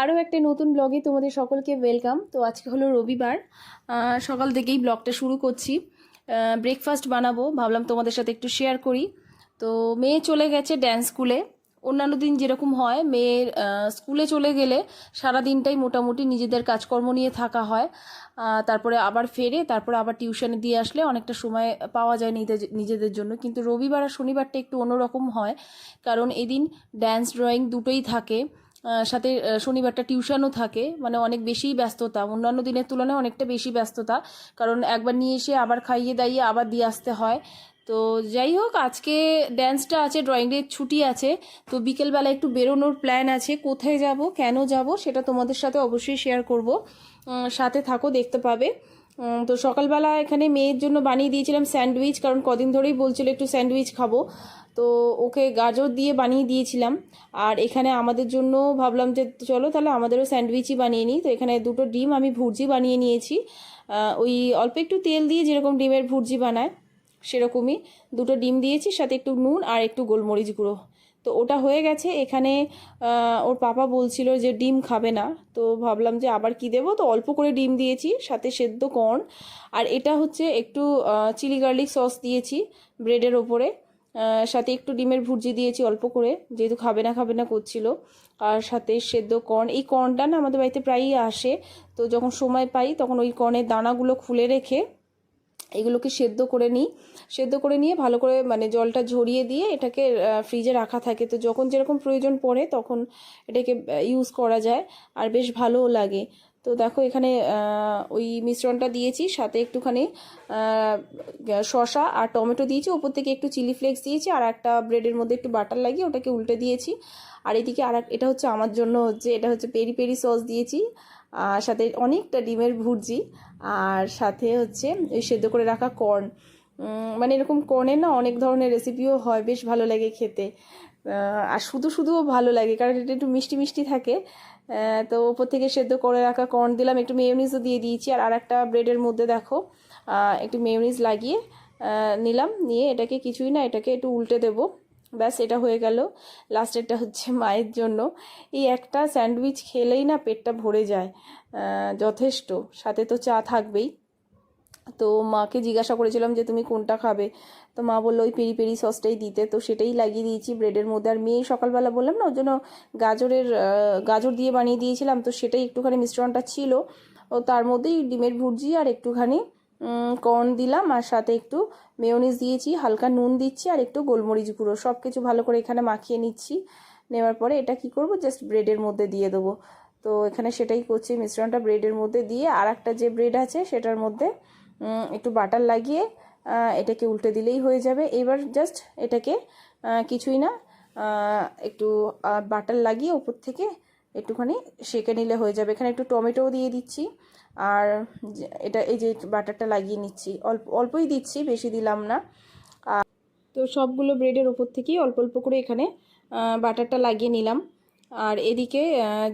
আরও একটা নতুন ব্লগে তোমাদের সকলকে ওয়েলকাম তো আজকে হলো রবিবার সকাল থেকেই ব্লগটা শুরু করছি। ব্রেকফাস্ট বানাবো, ভাবলাম তোমাদের সাথে একটু শেয়ার করি। তো মেয়ে চলে গেছে ড্যান্স স্কুলে অন্যান্য দিন যেরকম হয়, মেয়ের স্কুলে চলে গেলে সারা দিনটাই মোটামুটি নিজেদের কাজকর্ম নিয়ে থাকা হয়। তারপরে আবার ফেরে, তারপরে আবার টিউশনে দিয়ে আসলে অনেকটা সময় পাওয়া যায় নিজেদের নিজেদের জন্য। কিন্তু রবিবার আর শনিবারটা একটু অন্যরকম হয়, কারণ এদিন ড্যান্স ড্রয়িং দুটোই থাকে। সাথে শনিবারটা টিউশনও থাকে মানে অনেক বেশিই ব্যস্ততা। অন্যান্য দিনের তুলনায় অনেকটা বেশি ব্যস্ততা, কারণ একবার নিয়ে এসে আবার খাইয়ে দাইয়ে আবার দিয়ে আসতে হয়। তো যাই হোক, আজকে ড্যান্সটা আছে ড্রয়িং ডে ছুটি আছে, তো বিকেলবেলা একটু বেরোনোর প্ল্যান আছে, কোথায় যাব, কেন যাব, সেটা তোমাদের সাথে অবশ্যই শেয়ার করব। সাথে থাকো, দেখতে পাবে। তো সকালবেলা এখানে মেয়ের জন্য বানিয়ে দিয়েছিলাম স্যান্ডউইচ, কারণ কদিন ধরেই বলছিল একটু স্যান্ডউইচ খাব। তো ওকে গাজর দিয়ে বানিয়ে দিয়েছিলাম। আর এখানে আমাদের জন্য ভাবলাম যে চলো তাহলে আমাদেরও স্যান্ডউইচই বানিয়ে নিই। তো এখানে দুটো ডিম আমি ভুর্জি বানিয়ে নিয়েছি। ওই অল্প একটু তেল দিয়ে যেরকম ডিমের ভুর্জি বানায় সেরকমই দুটো ডিম দিয়েছি, সাথে একটু নুন আর একটু গোলমরিচ গুঁড়ো। তো ওটা হয়ে গেছে। এখানে ওর পাপা বলছিল যে ডিম খাবে না। তো ভাবলাম যে আবার কি দেবো? তো অল্প করে ডিম দিয়েছি, সাথে সেদ্ধ কর্ন। আর এটা হচ্ছে একটু চিলি গার্লিক সস দিয়েছি ব্রেডের ওপরে। সাথে একটু ডিমের ভুর্জি দিয়েছি অল্প করে, যেহেতু খাবে না খাবে না করছিল। আর সাথে সেদ্ধ কর্ন। এই কর্নটা না আমাদের বাড়িতে প্রায়ই আসে। তো যখন সময় পাই, তখন ওই কর্নের দানাগুলো খুলে রেখে, এগুলোকে সেদ্ধ করে নিই। সেদ্ধ করে নিয়ে ভালো করে মানে জলটা ঝরিয়ে দিয়ে এটাকে ফ্রিজে রাখা থাকে। তো যখন যেরকম প্রয়োজন পড়ে তখন এটাকে ইউজ করা যায় আর বেশ ভালোও লাগে। তো দেখো এখানে ওই মিশ্রণটা দিয়েছি, সাথে একটুখানি শসা আর টমেটো দিয়েছি। ওপর থেকে একটু চিলি ফ্লেক্স দিয়েছি আর একটা ব্রেডের মধ্যে একটু বাটার লাগিয়ে ওটাকে উল্টে দিয়েছি। আর এদিকে আর এটা হচ্ছে আমার জন্য হচ্ছে, এটা হচ্ছে পেরি পেরি সস দিয়েছি। আর সাথে অনেকটা ডিমের ভুর্জি। আর সাথে হচ্ছে সেদ্ধ করে রাখা কর্ন মানে এরকম কর্নের না অনেক ধরনের রেসিপিও হয়, বেশ ভালো লাগে খেতে। আর শুধু শুধুও ভালো লাগে, কারণ এটা একটু মিষ্টি মিষ্টি থাকে। তো ওপর থেকে সেদ্ধ করে রাখা কর্ন দিলাম, একটু মেয়োনিজও দিয়ে দিয়েছি। আর আরেকটা ব্রেডের মধ্যে দেখো একটু মেয়োনিজ লাগিয়ে নিলাম। নিয়ে এটাকে কিছুই না, এটাকে একটু উল্টে দেবো। ব্যাস, এটা হয়ে গেল। লাস্টেরটা হচ্ছে মায়ের জন্য। এই একটা স্যান্ডউইচ খেলেই না পেটটা ভরে যায়। যথেষ্ট। সাথে তো চা থাকবেই। তো মাকে জিজ্ঞাসা করেছিলাম যে, তুমি কোনটা খাবে? তো মা বলল, ওই পেরি পেরি সসটাই দিতে। তো সেটাই লাগিয়ে দিয়েছি ব্রেডের মধ্যে। আর মেয়ে সকালবেলা বললাম না, ওর জন্য গাজরের গাজর দিয়ে বানিয়ে দিয়েছিলাম। তো সেটাই একটুখানি মিশ্রণটা ছিল। ও তার মধ্যেই ডিমের ভুর্জি আর একটুখানি কর্ন দিলাম। আর সাথে একটু মেয়োনিজ দিয়েছি, হালকা নুন দিচ্ছি আর একটু গোলমরিচ গুঁড়ো। সব কিছু ভালো করে এখানে মাখিয়ে নিচ্ছি। নেওয়ার পরে এটা কি করব? জাস্ট ব্রেডের মধ্যে দিয়ে দেবো। তো এখানে সেটাই করছি, মিশ্রণটা ব্রেডের মধ্যে দিয়ে। আর একটা যে ব্রেড আছে সেটার মধ্যে একটু বাটার লাগিয়ে এটাকে উল্টে দিলেই হয়ে যাবে। এবার জাস্ট এটাকে কিছুই না একটু বাটার লাগিয়ে উপর থেকে একটুখানি সেঁকে নিলে হয়ে যাবে। এখানে একটু টমেটোও দিয়ে দিচ্ছি। আর এটা, এই যে বাটারটা লাগিয়ে নিচ্ছি। অল্প, অল্পই দিচ্ছি, বেশি দিলাম না। তো সবগুলো ব্রেডের ওপর থেকেই অল্প অল্প করে এখানে বাটারটা লাগিয়ে নিলাম। আর এদিকে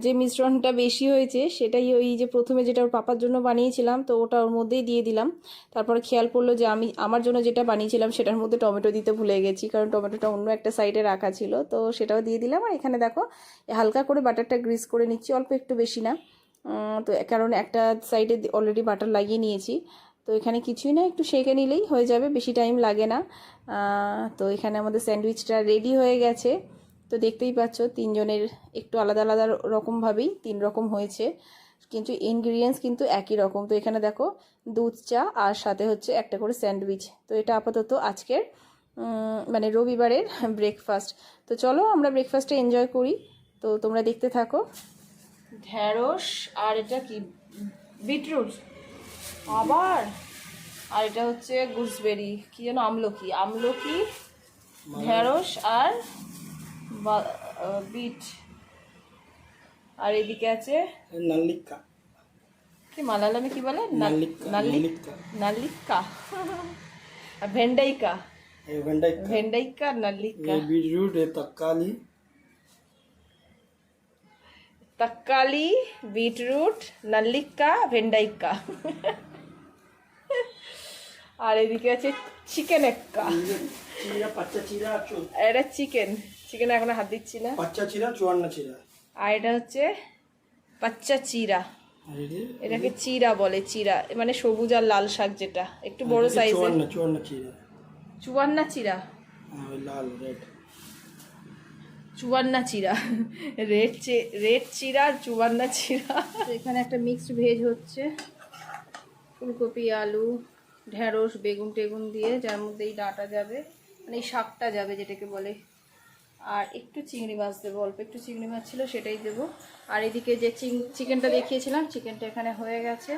যে মিশ্রণটা বেশি হয়েছে, সেটাই ওই যে প্রথমে যেটা ওর পাপার জন্য বানিয়েছিলাম, তো ওটা ওর মধ্যেই দিয়ে দিলাম। তারপর খেয়াল করল যে আমি, আমার জন্য যেটা বানিয়েছিলাম, সেটার মধ্যে টমেটো দিতে ভুলে গেছি, কারণ টমেটোটা অন্য একটা সাইডে রাখা ছিল, তো সেটাও দিয়ে দিলাম। আর এখানে দেখো, হালকা করে বাটারটা গ্রিস করে নিচ্ছি, অল্প একটু বেশি না। তো কারণ একটা সাইডে অলরেডি বাটার লাগিয়ে নিয়েছি, তো এখানে কিছুই না, একটু সেঁকে নিলেই হয়ে যাবে, বেশি টাইম লাগে না। তো এখানে আমাদের স্যান্ডউইচটা রেডি হয়ে গেছে। তো দেখতেই পাচ্ছ তিনজনের একটু আলাদা আলাদা রকমভাবেই তিন রকম হয়েছে। কিন্তু ইনগ্রিডিয়েন্টস কিন্তু একই রকম। তো এখানে দেখো দুধ চা আর সাথে হচ্ছে একটা করে স্যান্ডউইচ। তো এটা আপাতত আজকের মানে রবিবারের ব্রেকফাস্ট তো চলো আমরা ব্রেকফাস্টে এনজয় করি। তো তোমরা দেখতে থাকো। ঢ্যাঁড়স আর এটা কি? বিটরুট। আবার? আর এটা হচ্ছে গুসবেরি কি যেন আমলকি? আমলকি ঢেঁড়স আর বিট আর এদিকে আছে নাল্লিকা কি মালায়ালামে কি বলে নাল্লিকা নাল্লিকা আর ভেন্ডাইকা ভেন্ডাইকা নাল্লিকা বিটরুট তক্কালি तक्काली बीटरूट नल्लिका वेंडाइका আর এদিকে আছে চিকেন এক্কা এটা চিকেন চিকেন এখন হাত দিচ্ছি না। বাচ্চা চিরা চুয়ান্ন চিরা আর এটা হচ্ছে বাচ্চা চিরা এটাকে চিরা বলে চিরা মানে সবুজ আর লাল শাক যেটা। একটু বড় সাইজ চুয়ান্না চিরা লাল রেড চুয়ান্না চিরা রেড রেড চিরা আর চুয়ান্না চিরা এখানে একটা মিক্সড ভেজ হচ্ছে। ফুলকপি আলু। ঢেঁড়স, বেগুন টেগুন দিয়ে যার মধ্যে এই ডাঁটা যাবে মানে এই শাকটা যাবে যেটাকে বলে। আর একটু চিংড়ি মাছ দেবো, অল্প একটু চিংড়ি মাছ ছিল সেটাই দেবো। আর এদিকে যে চিকেনটা দেখিয়েছিলাম চিকেনটা এখানে হয়ে গেছে।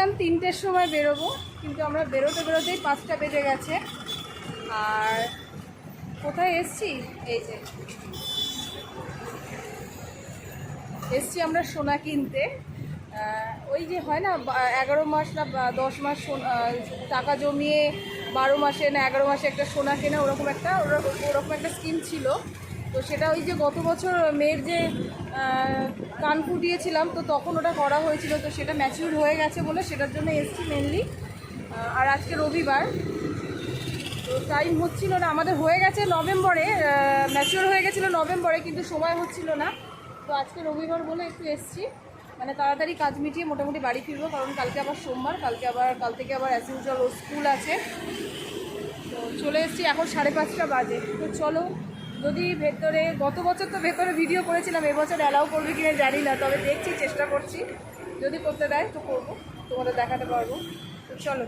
ভেবেছিলাম তিনটের সময় বেরোবো, কিন্তু আমরা বেরোতে বেরোতেই পাঁচটা বেজে গেছে। আর কোথায় এসছি? এই যে। এসছি আমরা সোনা কিনতে। ওই যে হয় না এগারো মাস না দশ মাস টাকা জমিয়ে বারো মাসে না, এগারো মাসে একটা সোনা কেনা, ওরকম একটা ওরকম একটা স্কিম ছিল। তো সেটা ওই যে গত বছর মেয়ের যে কান ফুটিয়েছিলাম, তো তখন ওটা করা হয়েছিল, তো সেটা ম্যাচিউর হয়ে গেছে বলে সেটার জন্য এসছি মেনলি আর আজকে রবিবার। তো টাইম হচ্ছিল না, আমাদের হয়ে গেছে নভেম্বরে ম্যাচিওর হয়ে গেছিল নভেম্বরে, কিন্তু সময় হচ্ছিল না। তো আজকে রবিবার বলে একটু এসছি। মানে তাড়াতাড়ি কাজ মিটিয়ে মোটামুটি বাড়ি ফিরবো, কারণ কালকে আবার সোমবার, কালকে আবার, কাল থেকে আবার অ্যাজ ইউজুয়াল স্কুল আছে। তো চলে এসেছি এখন সাড়ে পাঁচটা বাজে। তো চলো যদি ভেতরে, গত বছর তো ভেতরে ভিডিও করেছিলাম, এবছর অ্যালাউ করবে কিনা জানি না, তবে দেখছি, চেষ্টা করছি। যদি করতে দেয়, তো করব। তোমাদের দেখাতে পারব। চলো।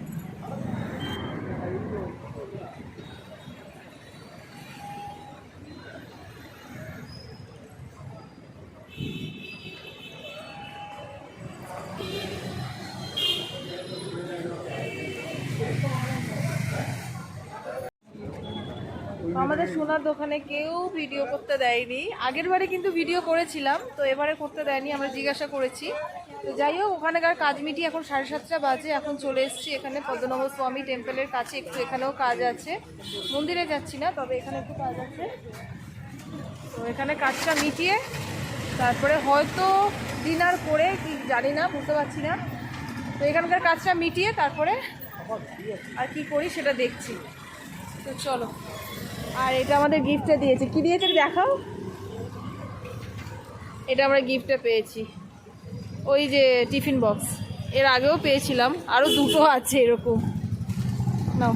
আমাদের সোনার দোকানে কেউ ভিডিও করতে দেয়নি। আগের বারে কিন্তু ভিডিও করেছিলাম, তো এবারে করতে দেয়নি, আমরা জিজ্ঞাসা করেছি। তো যাই হোক, ওখানেকার কাজ মিটি এখন সাড়ে সাতটা বাজে, এখন চলে এসেছি এখানে পদ্মনগর স্বামী টেম্পলের কাছে, একটু এখানেও কাজ আছে। মন্দিরে যাচ্ছি না, তবে এখানে একটু কাজ আছে। তো এখানে কাজটা মিটিয়ে, তারপরে হয়তো ডিনার করে, কি জানি না, বুঝতে পারছি না। তো এখানকার কাজটা মিটিয়ে, তারপরে আর কি করি সেটা দেখছি। তো চলো। আর এটা আমাদের গিফটে দিয়েছে। কি দিয়েছে দেখাও। এটা আমরা গিফটে পেয়েছি। ওই যে টিফিন বক্স এর আগেও পেয়েছিলাম। আরও দুটো আছে এরকম। নাও।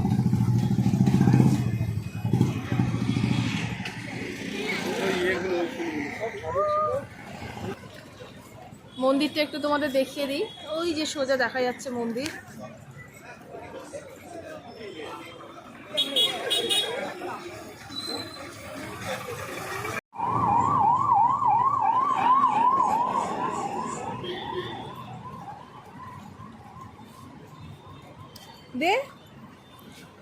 মন্দিরটা একটু তোমাদের দেখিয়ে দিই। ওই যে সোজা দেখা যাচ্ছে মন্দির। দে।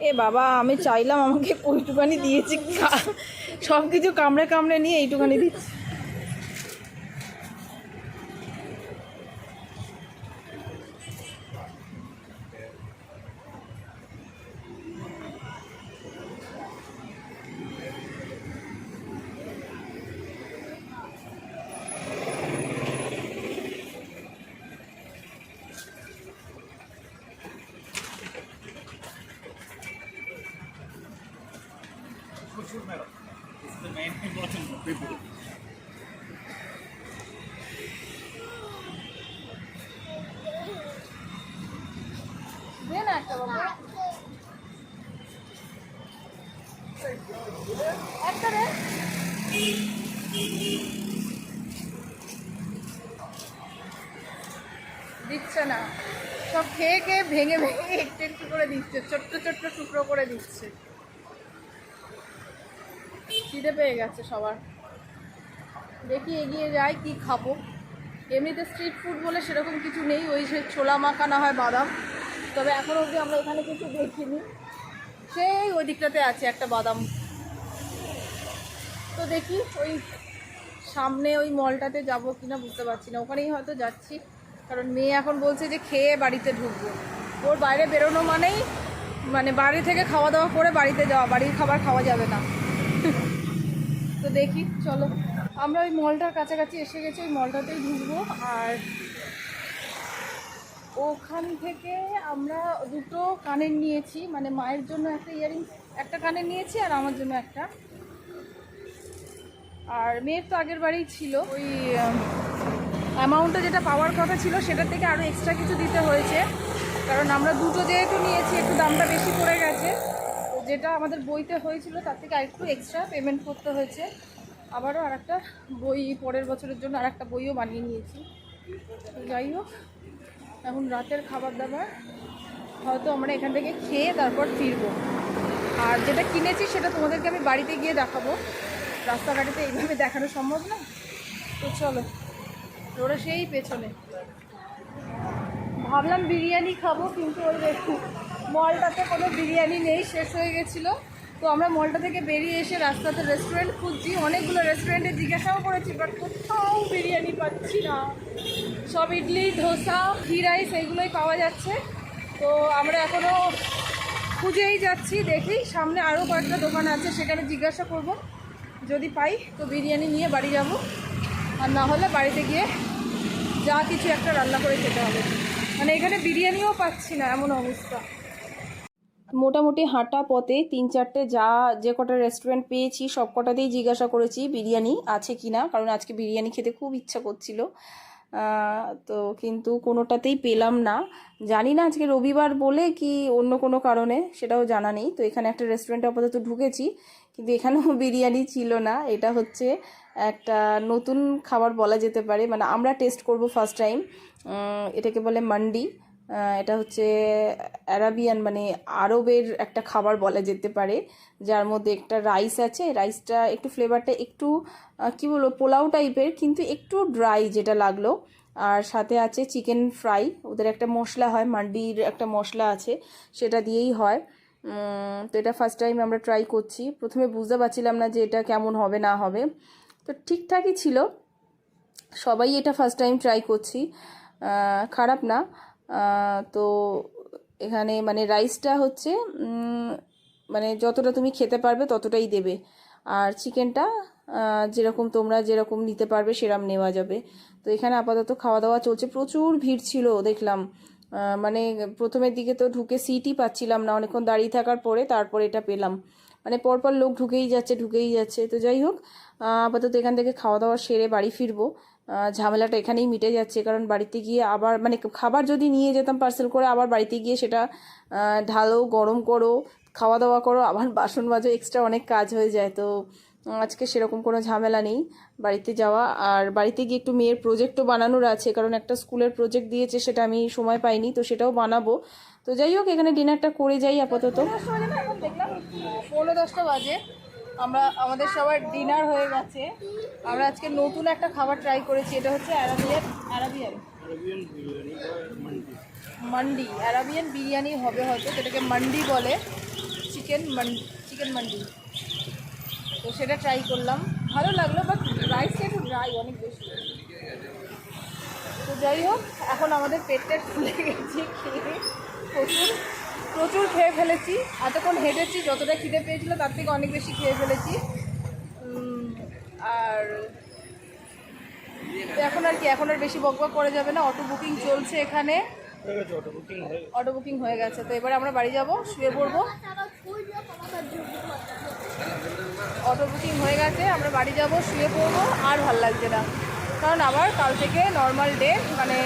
এ বাবা, আমি চাইলাম আমাকে ওইটুখানি দিয়েছি। সব কিছু কামড়ে কামড়ে নিয়ে এইটুখানি দিচ্ছি। না একটা বাবা একটা রে দিচ্ছে না। সব খেয়ে খেয়ে ভেঙে ভেঙে একটু একটু করে দিচ্ছে। ছোট্ট ছোট্ট টুকরো করে দিচ্ছে। খিদে পেয়ে গেছে সবার। দেখি এগিয়ে যাই, কি খাব। এমনিতে স্ট্রিট ফুড বলে সেরকম কিছু নেই, ওই সে ছোলা, মাখা না হয় বাদাম। তবে এখন অবধি আমরা এখানে কিছু দেখিনি। সেই ওই দিকটাতে আছে একটা বাদাম। তো দেখি ওই সামনে ওই মলটাতে যাব কিনা বুঝতে পারছি না। ওখানেই হয়তো যাচ্ছি। কারণ মেয়ে এখন বলছে যে খেয়ে বাড়িতে ঢুকবো। ওর বাইরে বেরোনো মানেই মানে বাড়ি থেকে খাওয়া দাওয়া করে বাড়িতে যাওয়া, বাড়ির খাবার খাওয়া যাবে না। দেখি, চলো। আমরা ওই মলটার কাছাকাছি এসে গেছি, ওই মলটাতেই ঢুকবো। আর ওখান থেকে আমরা দুটো কানের নিয়েছি মানে মায়ের জন্য একটা ইয়ারিং একটা কানের নিয়েছি আর আমার জন্য একটা। আর মেয়ের তো আগের বাড়িই ছিল, ওই অ্যামাউন্টটা যেটা পাওয়ার কথা ছিল, সেটার থেকে আরও এক্সট্রা কিছু দিতে হয়েছে। কারণ আমরা দুটো যেহেতু নিয়েছি, একটু দামটা বেশি পড়ে গেছে। যেটা আমাদের বইতে হয়েছিল, তার থেকে আরেকটু এক্সট্রা পেমেন্ট করতে হয়েছে। আবারও আর একটা বই পরের বছরের জন্য আর একটা বইও বানিয়ে নিয়েছি। যাই হোক, এখন রাতের খাবার দাবার হয়তো আমরা এখান থেকে খেয়ে তারপর ফিরবো। আর যেটা কিনেছি সেটা তোমাদেরকে আমি বাড়িতে গিয়ে দেখাবো। রাস্তাঘাটে এইভাবে দেখানো সম্ভব না? তো চলো, ওরা সেই পেছনে। ভাবলাম বিরিয়ানি খাব, কিন্তু ওই দেখো। মলটাতে কোনো বিরিয়ানি নেই, শেষ হয়ে গেছিল। তো আমরা মলটা থেকে বেরিয়ে এসে রাস্তাতে রেস্টুরেন্ট খুঁজছি। অনেকগুলো রেস্টুরেন্টে জিজ্ঞাসাও করেছি বাট কোথাও বিরিয়ানি পাচ্ছি না। সব ইডলি, ধোসা, ঘি রাইস এইগুলোই পাওয়া যাচ্ছে। তো আমরা এখনও খুঁজেই যাচ্ছি, দেখি। সামনে আরও কয়েকটা দোকান আছে, সেখানে জিজ্ঞাসা করব। যদি পাই, তো বিরিয়ানি নিয়ে বাড়ি যাব। আর না হলে বাড়িতে গিয়ে যা কিছু একটা রান্না করে খেতে হবে। মানে এখানে বিরিয়ানিও পাচ্ছি না, এমন অবস্থা। মোটামুটি হাঁটা পথে তিন চারটে যা যে কটা রেস্টুরেন্ট পেয়েছি, সব কটাতেই জিজ্ঞাসা করেছি, বিরিয়ানি আছে কি না? কারণ আজকে বিরিয়ানি খেতে খুব ইচ্ছা করছিল। তো কিন্তু কোনোটাতেই পেলাম না। জানি না আজকে রবিবার বলে কি অন্য কোনো কারণে, সেটাও জানা নেই। তো এখানে একটা রেস্টুরেন্টে আপাতত ঢুকেছি, কিন্তু এখানেও বিরিয়ানি ছিল না। এটা হচ্ছে একটা নতুন খাবার বলা যেতে পারে। মানে আমরা টেস্ট করব ফার্স্ট টাইম এটাকে বলে মান্ডি। এটা হচ্ছে অ্যারাবিয়ান মানে আরবের একটা খাবার বলা যেতে পারে, যার মধ্যে একটা রাইস আছে। রাইসটা, একটু ফ্লেভারটা একটু কি বলব, পোলাও টাইপের, কিন্তু একটু ড্রাই যেটা লাগল। আর সাথে আছে চিকেন ফ্রাই, ওদের একটা মশলা হয়, মান্ডির একটা মশলা আছে, সেটা দিয়েই হয়। তো এটা ফার্স্ট টাইম আমরা ট্রাই করছি। প্রথমে বুঝতে পারছিলাম না যে এটা কেমন হবে, না হবে। তো ঠিকঠাকই ছিল। সবাই এটা ফার্স্ট টাইম ট্রাই করছি। খারাপ না। তো এখানে মানে রাইসটা হচ্ছে মানে যতটা তুমি খেতে পারবে ততটাই দেবে। আর চিকেনটা যেরকম তোমরা যেরকম নিতে পারবে সেরকম নেওয়া যাবে। তো এখানে আপাতত খাওয়া দাওয়া চলছে। প্রচুর ভিড় ছিল, দেখলাম। মানে প্রথমের দিকে তো ঢুকে সিটই পাচ্ছিলাম না। অনেকক্ষণ দাঁড়িয়ে থাকার পরে তারপর এটা পেলাম। মানে পরপর লোক ঢুকেই যাচ্ছে ঢুকেই যাচ্ছে। তো যাই হোক আপাতত এখান থেকে খাওয়া দাওয়া সেরে বাড়ি ফিরবো। ঝামেলাটা এখানেই মিটে যাচ্ছে, কারণ বাড়িতে গিয়ে আবার মানে খাবার যদি নিয়ে যেতাম পার্সেল করে, আবার বাড়িতে গিয়ে সেটা ঢালো, গরম করো খাওয়া দাওয়া করো, আবার বাসন মাজো এক্সট্রা অনেক কাজ হয়ে যায়। তো আজকে সেরকম কোনো ঝামেলা নেই বাড়িতে যাওয়া। আর বাড়িতে গিয়ে একটু মেয়ের প্রজেক্টও বানানোর আছে, কারণ একটা স্কুলের প্রজেক্ট দিয়েছে, সেটা আমি সময় পাইনি, তো সেটাও বানাবো। তো যাই হোক, এখানে ডিনারটা করে যাই আপাতত। পনেরো দশটা বাজে। আমরা আমাদের সবার ডিনার হয়ে গেছে। আমরা আজকে নতুন একটা খাবার ট্রাই করেছি এটা হচ্ছে Arabian Arabian mandi Arabian biryani হবে হয়তো যেটাকে মান্ডি বলে। চিকেন মান্ডি চিকেন মান্ডি তো সেটা ট্রাই করলাম। ভালো লাগল বাট রাইস একটু ড্রাই অনেক বেশি। তো যাই হোক এখন আমাদের পেটটা ফুলে গেছে খেয়ে প্রচুর প্রচুর খেয়ে ফেলেছি। এতক্ষণ হেঁটেছি যতটা খিদে পেয়েছিল তার থেকে অনেক বেশি খেয়ে ফেলেছি। আর এখন আর কি এখন আর বেশি বকবক করা যাবে না। অটো বুকিং চলছে এখানে। অটো বুকিং হয়ে গেছে। তো এবারে আমরা বাড়ি যাব শুয়ে পড়ব। অটো বুকিং হয়ে গেছে আমরা বাড়ি যাব শুয়ে পড়ব আর ভালো লাগছে না। কারণ আবার কাল থেকে নর্মাল ডে মানে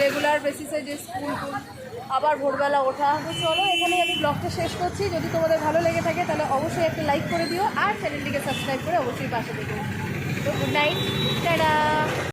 রেগুলার বেসিসে যে স্কুল আবার ভোরবেলা ওঠা। তো চলো এখানে আমি ব্লগটা শেষ করছি। যদি তোমাদের ভালো লেগে থাকে, তাহলে অবশ্যই একটা লাইক করে দিও। আর চ্যানেলটিকে সাবস্ক্রাইব করে অবশ্যই পাশে দেখো তো গুড নাইট